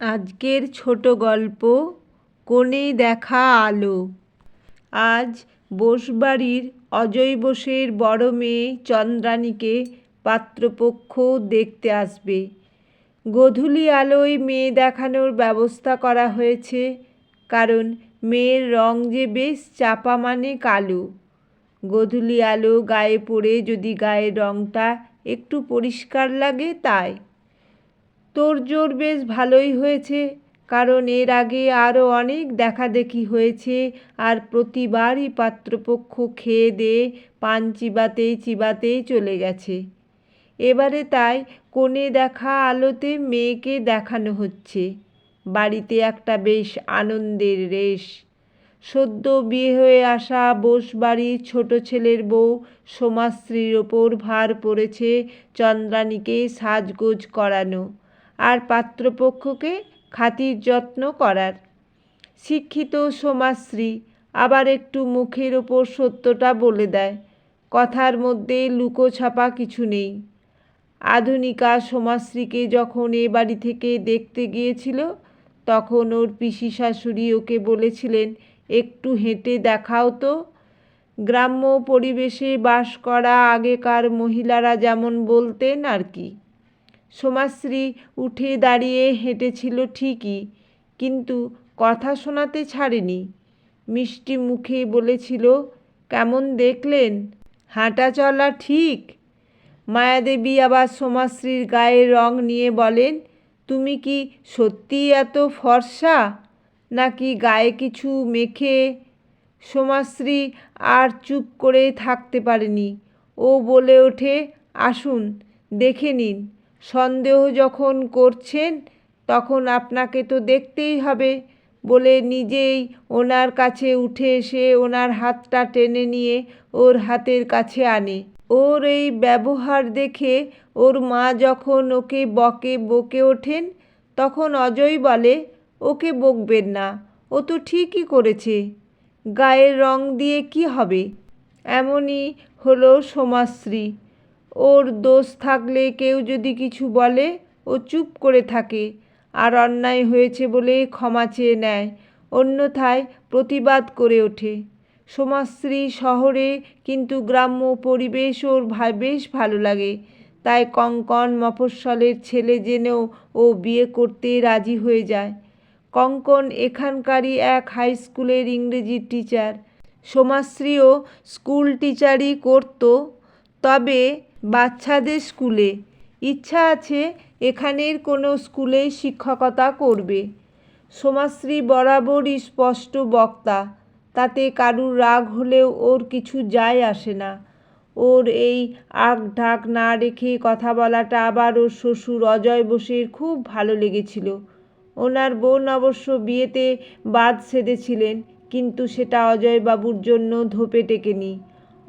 আজকের ছোট গল্প, কোণে দেখা আলো। আজ বোসবাড়ির অজয় বোসের বড় মেয়ে চন্দ্রানীকে পাত্রপক্ষ দেখতে আসবে। গোধূলি আলোয় মেয়ে দেখানোর ব্যবস্থা করা হয়েছে, কারণ মেয়ের রং যে বেশ চাপা মানে কালো। গোধূলি আলো গায়ে পড়ে যদি গায়ের রংটা একটু পরিষ্কার লাগে তাই। তোড়জোড় বেশ ভালোই হয়েছে, কারণ এর আগে আরও অনেক দেখাদেখি হয়েছে। আর প্রতিবারই পাত্রপক্ষ খেয়ে দিয়ে পান চিবাতেই চিবাতেই চলে গেছে। এবারে তাই কোণে দেখা আলোতে মেয়েকে দেখানো হচ্ছে। বাড়িতে একটা বেশ আনন্দের রেশ। সদ্য বিয়ে হয়ে আসা বোসবাড়ির ছোট ছেলের বউ সোমাশ্রীর ওপর ভার পড়েছে চন্দ্রানীকে সাজগোজ করানো। আর পাত্রপক্ষকে খাতির যত্ন করার। শিক্ষিত সোমাশ্রী আবার একটু মুখের ওপর সত্যটা বলে দেয়, কথার মধ্যে লুকোছাপা কিছু নেই। আধুনিকা সোমাশ্রীকে যখন এ বাড়ি থেকে দেখতে গিয়েছিল, তখন ওর পিসি শাশুড়ি ওকে বলেছিলেন, একটু হেঁটে দেখাও তো। গ্রাম্য পরিবেশে বাস করা আগেকার মহিলারা যেমন বলতেন আর কি। সোমাশ্রী উঠে দাঁড়িয়ে হেঁটেছিল ঠিকই, কিন্তু কথা শোনাতে ছাড়েনি। মিষ্টি মুখে বলেছিল, কেমন দেখলেন? হাঁটা চলা ঠিক? মায়াদেবী আবার সোমাশ্রীর গায়ের রং নিয়ে বলেন, তুমি কি সত্যিই এত ফর্সা? নাকি গায়ে কিছু মেখে? সোমাশ্রী আর চুপ করে থাকতে পারেনি। ও বলে ওঠে, আসুন, দেখে নিন। সন্দেহ যখন করছেন, তখন আপনাকে তো দেখতেই হবে বলে নিজেই ওনার কাছে উঠে এসে ওনার হাতটা টেনে নিয়ে ওর হাতের কাছে আনে। ওর এই ব্যবহার দেখে ওর মা যখন ওকে বকে বকে ওঠেন, তখন অজয় বলে, ওকে বকবেন না, ও তো ঠিকই করেছে। গায়ের রং দিয়ে কি হবে? এমনই হলো সোমাশ্রী। ওর দোষ থাকলে কেউ যদি কিছু বলে, ও চুপ করে থাকে। আর অন্যায় হয়েছে বলে ক্ষমা চেয়ে নেয়, অন্যথায় প্রতিবাদ করে ওঠে। সোমাশ্রী শহরে কিন্তু গ্রাম্য পরিবেশ ওর ভাই বেশ ভালো লাগে। তাই কঙ্কন মফস্বলের ছেলে জেনেও ও বিয়ে করতে রাজি হয়ে যায়। কঙ্কন এখানকারই এক হাই স্কুলের ইংরেজির টিচার। সোমাশ্রীও স্কুল টিচারই করত। তবে বাচ্চাদের স্কুলে। ইচ্ছা আছে এখানের কোনো স্কুলে শিক্ষকতা করবে। সোমাশ্রী বরাবরই স্পষ্ট বক্তা। তাতে কারুর রাগ হলেও ওর কিছু যায় আসে না। ওর এই আগ ঢাক না রেখে কথা বলাটা আবার ওর শ্বশুর অজয় বোসের খুব ভালো লেগেছিল। ওনার বোন অবশ্য বিয়েতে বাদ সেধেছিলেন, কিন্তু সেটা অজয়বাবুর জন্য ধোপে টেকেনি।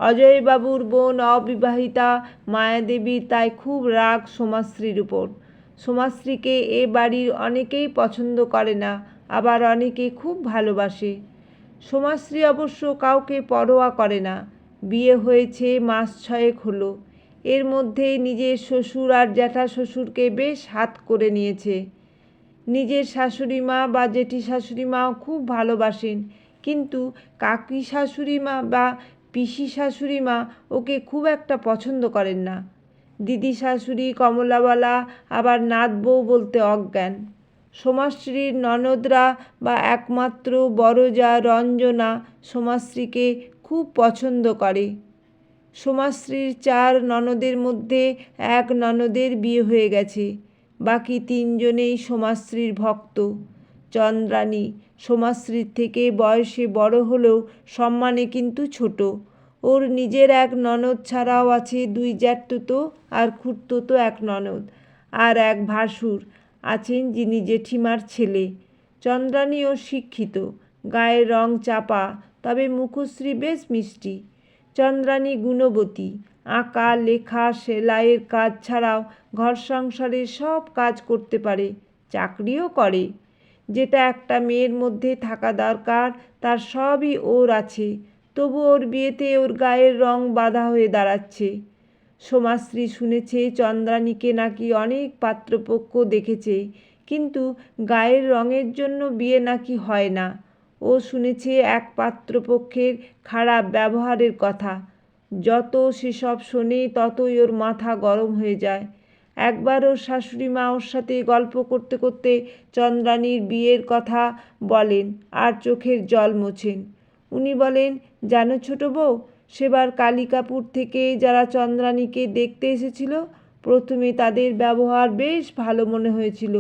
অজয়বাবুর বোন অবিবাহিতা মায়াদেবীর তাই খুব রাগ সোমাশ্রীর উপর। সোমাশ্রীকে এ বাড়ির অনেকেই পছন্দ করে না, আবার অনেকে খুব ভালোবাসে। সোমাশ্রী অবশ্য কাউকে পরোয়া করে না। বিয়ে হয়েছে মাস ছয়েক হলো। এর মধ্যে নিজের শ্বশুর আর জ্যাঠা শ্বশুরকে বেশ হাত করে নিয়েছে। নিজের শাশুড়ি মা বা জেঠি শাশুড়ি মাও খুব ভালোবাসেন, কিন্তু কাকি শাশুড়ি মা বা পিসি শাশুড়ি মা ওকে খুব একটা পছন্দ করেন না। দিদি শাশুড়ি কমলাবালা আবার নাত বউ বলতে অজ্ঞান। সোমাশ্রীর ননদরা বা একমাত্র বড় যা রঞ্জনা সোমাশ্রীকে খুব পছন্দ করে। সোমাশ্রীর চার ননদের মধ্যে এক ননদের বিয়ে হয়ে গেছে। বাকি তিনজনেই সোমাশ্রীর ভক্ত। চন্দ্রানী সোমাশ্রীর থেকে বয়সে বড় হলেও সম্মানে কিন্তু ছোট। ওর নিজের এক ননদ ছাড়াও আছে দুই জ্যাঠতো আর খুঁড়তো এক ননদ আর এক ভাসুর আছেন যিনি জেঠিমার ছেলে। চন্দ্রানীও শিক্ষিত, গায়ের রং চাপা, তবে মুখশ্রী বেশ মিষ্টি। চন্দ্রানী গুণবতী, আঁকা, লেখা, সেলাইয়ের কাজ ছাড়াও ঘর সংসারের সব কাজ করতে পারে, চাকরিও করে। যেটা একটা মেয়ের মধ্যে থাকা দরকার, তার সবই ওর আছে। তবু ওর বিয়েতে ওর গায়ের রং বাধা হয়ে দাঁড়াচ্ছে। সোমাশ্রী শুনেছে চন্দ্রানীকে নাকি অনেক পাত্রপক্ষ দেখেছে, কিন্তু গায়ের রঙের জন্য বিয়ে নাকি হয় না। ও শুনেছে এক পাত্রপক্ষের খারাপ ব্যবহারের কথা। যত সেসব শোনে ততই ওর মাথা গরম হয়ে যায়। একবার ওর শাশুড়ি মা ওর সাথে গল্প করতে করতে চন্দ্রানীর বিয়ের কথা বলেন আর চোখের জল মোছেন। উনি বলেন, জানো ছোট বউ, সেবার কালিকাপুর থেকে যারা চন্দ্রানীকে দেখতে এসেছিল, প্রথমে তাদের ব্যবহার বেশ ভালো মনে হয়েছিল।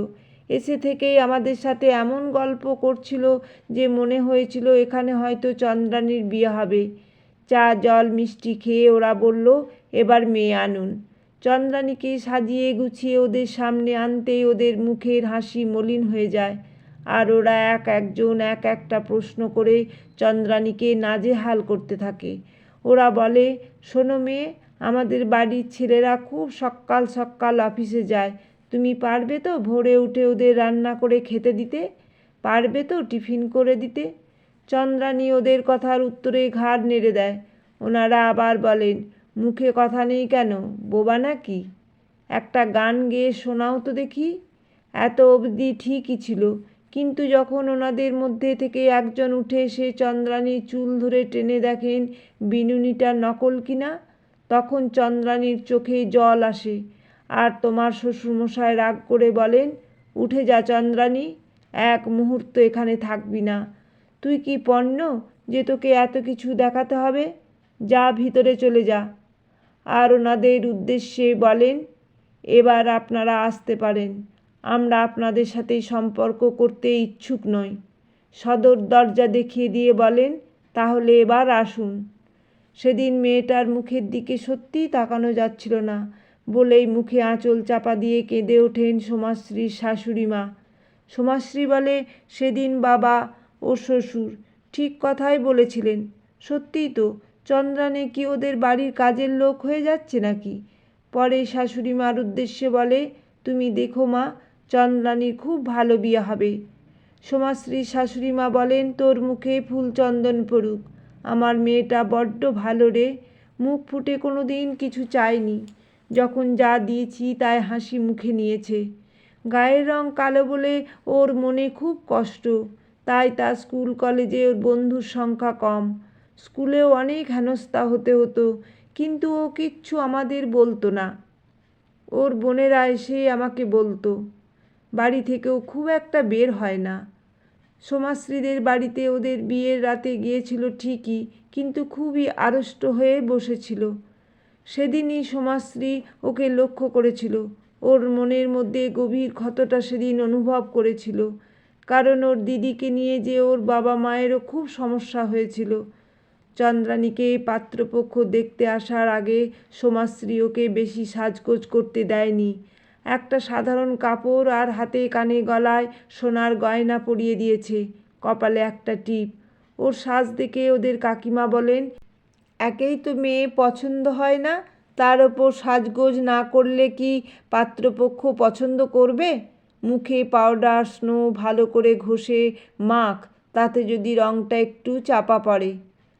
এসে থেকেই আমাদের সাথে এমন গল্প করছিল যে মনে হয়েছিল এখানে হয়তো চন্দ্রানীর বিয়ে হবে। চা, জল, মিষ্টি খেয়ে ওরা বলল, এবার মেয়ে আনুন। চন্দ্রানীকে সাজিয়ে গুছিয়ে ওদের সামনে আনতেই ওদের মুখের হাসি মলিন হয়ে যায়। আর ওরা এক একজন এক একটা প্রশ্ন করে চন্দ্রানীকে নাজেহাল করতে থাকে। ওরা বলে, শোনো মেয়ে, আমাদের বাড়ির ছেলেরা খুব সকাল সকাল অফিসে যায়। তুমি পারবে তো ভোরে উঠে ওদের রান্না করে খেতে দিতে? পারবে তো টিফিন করে দিতে? চন্দ্রানী ওদের কথার উত্তরে ঘাড় নেড়ে দেয়। ওনারা আবার বলেন মুখে কথা নেই কেন? বোবা নাকি? একটা গান গেয়ে শোনাও তো দেখি। এত অবধি ঠিকই ছিল। কিন্তু যখন ওনাদের মধ্যে থেকে একজন উঠে এসে চন্দ্রানীর চুল ধরে টেনে দেখেন বিনুনিটা নকল কিনা, তখন চন্দ্রানীর চোখে জল আসে। আর তোমার শ্বশুরমশাই রাগ করে বলেন, উঠে যা চন্দ্রানী, এক মুহূর্ত এখানে থাকবি না। তুই কি পণ্য যে তোকে এত কিছু দেখাতে হবে? যা ভিতরে চলে যা। আর ওনাদের উদ্দেশ্যে বলেন, এবার আপনারা আসতে পারেন। আমরা আপনাদের সাথে সম্পর্ক করতে ইচ্ছুক নই। সদর দরজা দেখিয়ে দিয়ে বলেন, তাহলে এবার আসুন। সেদিন মেয়েটার মুখের দিকে সত্যিই তাকানো যাচ্ছিল না, বলেই মুখে আঁচল চাপা দিয়ে কেঁদে ওঠেন সোমাশ্রীর শাশুড়ি মা। সোমাশ্রী বলে, সেদিন বাবা ও শ্বশুর ঠিক কথাই বলেছিলেন। সত্যিই তো চন্দ্রানে কি ওদের বাড়ির কাজের লোক হয়ে যাচ্ছে নাকি? পরে শাশুড়ি মার উদ্দেশ্যে বলে, তুমি দেখো মা, চন্দ্রানীর খুব ভালো বিয়ে হবে। সোমাশ্রীর শাশুড়ি মা বলেন, তোর মুখে ফুল চন্দন পড়ুক। আমার মেয়েটা বড্ড ভালো রে। মুখ ফুটে কোনো দিন কিছু চায়নি। যখন যা দিয়েছি তাই হাসি মুখে নিয়েছে। গায়ের রং কালো বলে ওর মনে খুব কষ্ট। তাই তার স্কুল, কলেজে ওর বন্ধুর সংখ্যা কম। স্কুলেও অনেক হেনস্থা হতে হতো, কিন্তু ও কিচ্ছু আমাদের বলতো না। ওর বোনেরা এসে আমাকে বলতো, বাড়ি থেকেও খুব একটা বের হয় না। সোমাশ্রীদের বাড়িতে ওদের বিয়ের রাতে গিয়েছিল ঠিকই, কিন্তু খুবই আড়ষ্ট হয়ে বসেছিল। সেদিনই সোমাশ্রী ওকে লক্ষ্য করেছিল। ওর মনের মধ্যে গভীর ক্ষতটা সেদিন অনুভব করেছিল, কারণ ওর দিদিকে নিয়ে যে ওর বাবা মায়েরও খুব সমস্যা হয়েছিল। চন্দ্রানীকে পাত্রপক্ষ দেখতে আসার আগে সোমাশ্রী ওকে বেশি সাজগোজ করতে দেয়নি। একটা সাধারণ কাপড় আর হাতে কানে গলায় সোনার গয়না পরিয়ে দিয়েছে। কপালে একটা টিপ। ওর সাজ দেখে ওদের কাকিমা বলেন, একেই তো মেয়ে পছন্দ হয় না, তার ওপর সাজগোজ না করলে কি পাত্রপক্ষ পছন্দ করবে? মুখে পাউডার, স্নো, ভালো করে ঘষে মাখ, তাতে যদি রঙটা একটু চাপা পড়ে।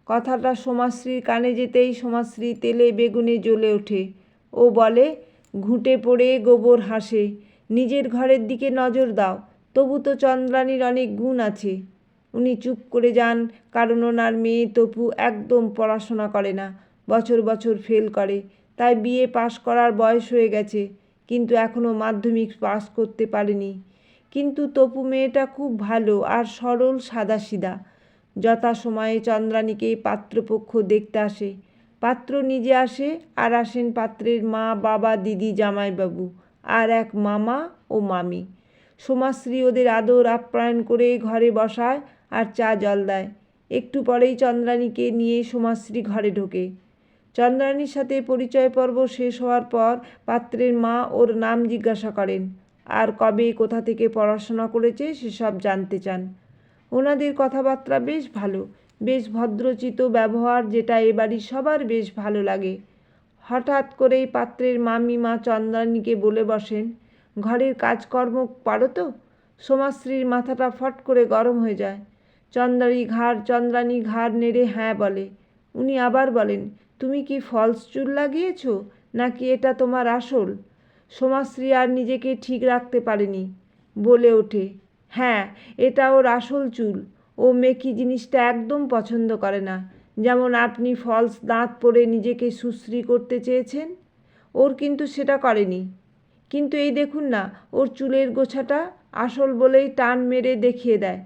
কথাটা সোমাশ্রীর কানে যেতেই সোমাশ্রী তেলে বেগুনে জ্বলে ওঠে। ও বলে, ঘুঁটে পড়ে গোবর হাসে, নিজের ঘরের দিকে নজর দাও, তবু তো চন্দ্রানীর অনেক গুণ আছে উনি চুপ করে যান, কারণ ওনার মেয়ে তপু একদম পড়াশোনা করে না, বছর বছর ফেল করে। তাই বিয়ে পাশ করার বয়স হয়ে গেছে, কিন্তু এখনও মাধ্যমিক পাস করতে পারেনি। কিন্তু তপু মেয়েটা খুব ভালো আর সরল সাদাসিধা যথাসময়ে চন্দ্রানীকে পাত্রপক্ষ দেখতে আসে। পাত্র নিজে আসে আর আসেন পাত্রের মা, বাবা, দিদি, জামাইবাবু আর এক মামা ও মামি। সোমাশ্রী ওদের আদর, আপ্যায়ন করে ঘরে বসায় আর চা জল দেয়। একটু পরেই চন্দ্রানীকে নিয়ে সোমাশ্রী ঘরে ঢোকে। চন্দ্রানীর সাথে পরিচয় পর্ব শেষ হওয়ার পর পাত্রের মা ওর নাম জিজ্ঞাসা করেন, আর কবে, কোথা থেকে পড়াশোনা করেছে, সেসব জানতে চান? ওনাদের কথাবার্তা বেশ ভালো। বেশ ভদ্রচিত ব্যবহার যেটা এ বাড়ির সবার বেশ ভালো লাগে। হঠাৎ করেই পাত্রের মামি মা চন্দ্রানীকে বলে বসেন, ঘরের কাজকর্ম পারো তো? সোমাশ্রীর মাথাটা ফট করে গরম হয়ে যায়। চন্দ্রানী ঘাড় চন্দ্রানী ঘাড় নেড়ে হ্যাঁ বলে। উনি আবার বলেন, তুমি কি ফলস চুল লাগিয়েছ? নাকি এটা তোমার আসল? সোমাশ্রী আর নিজেকে ঠিক রাখতে পারেনি। বলে ওঠে হ্যাঁ এটা ওর আসল চুল। ও মেকি জিনিসটা একদম পছন্দ করে না? যেমন আপনি ফলস দাঁত পরে নিজেকে সুশ্রী করতে চেয়েছেন? ওর কিন্তু সেটা করেনি। কিন্তু এই দেখুন না, ওর চুলের গোছাটা আসল বলেই টান মেরে দেখিয়ে দেয়।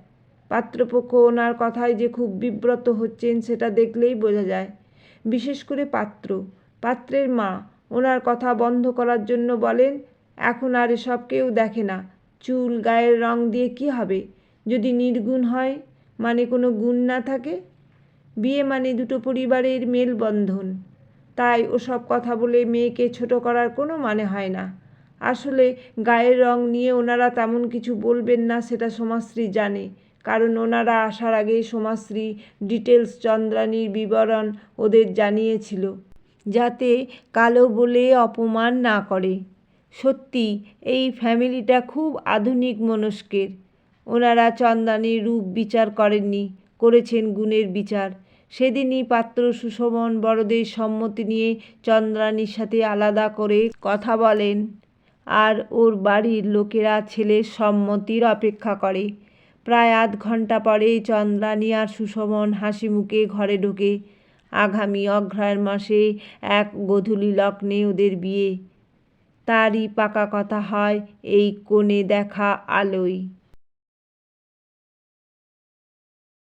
পাত্রপক্ষ ওনার কথায় যে খুব বিব্রত হচ্ছেন সেটা দেখলেই বোঝা যায়। বিশেষ করে পাত্র। পাত্রের মা। ওনার কথা বন্ধ করার জন্য বলেন, এখন আর এসব কেউ দেখে না। চুল, গায়ের রং দিয়ে কি হবে? যদি নির্গুণ হয় মানে কোনো গুণ না থাকে? বিয়ে মানে দুটো পরিবারের মেলবন্ধন। তাই ওসব কথা বলে মেয়েকে ছোট করার কোনো মানে হয় না। আসলে গায়ের রং নিয়ে ওনারা তেমন কিছু বলবেন না, সেটা সমাশ্রী জানে। কারণ ওনারা আসার আগেই সমাশ্রী ডিটেলস চন্দ্রাণীর বিবরণ ওদের জানিয়েছিল। যাতে কালো বলে অপমান না করে। সত্যি, এই ফ্যামিলিটা খুব আধুনিক মনস্কের। ওনারা চন্দ্রানীর রূপ বিচার করেননি, করেছেন গুণের বিচার। সেদিনই পাত্র সুশোভন বড়দের সম্মতি নিয়ে চন্দ্রানীর সাথে আলাদা করে কথা বলেন। আর ওর বাড়ির লোকেরা ছেলের সম্মতির অপেক্ষা করে। প্রায় আধ ঘণ্টা পরে চন্দ্রানী আর সুশোভন হাসি মুখে ঘরে ঢোকে। আগামী অঘ্রায়ণ মাসে এক গোধূলি লগ্নে ওদের বিয়ে। তারই পাকা কথা হয় এই কোণে দেখা আলোয়।